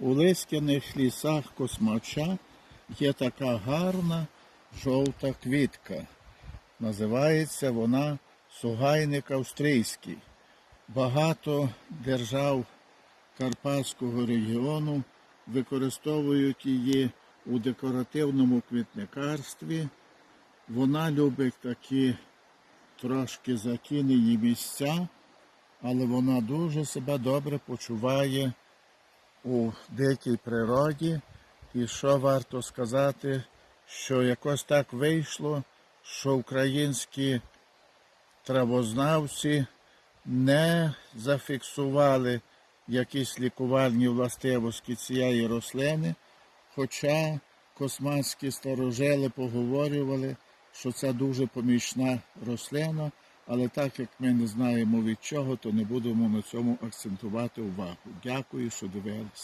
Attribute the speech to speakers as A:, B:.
A: У лискяних лісах космача є така гарна жовта квітка. Називається вона сугайник австрійський. Багато держав Карпатського регіону використовують її у декоративному квітникарстві. Вона любить такі трошки закинені місця, але вона дуже себе добре почуває у дикій природі. І що варто сказати, що якось так вийшло, що українські травознавці не зафіксували якісь лікувальні властивості цієї рослини, хоча космацькі старожили поговорювали, що це дуже помічна рослина, але так як ми не знаємо від чого, то не будемо на цьому акцентувати увагу. Дякую, що дивилися.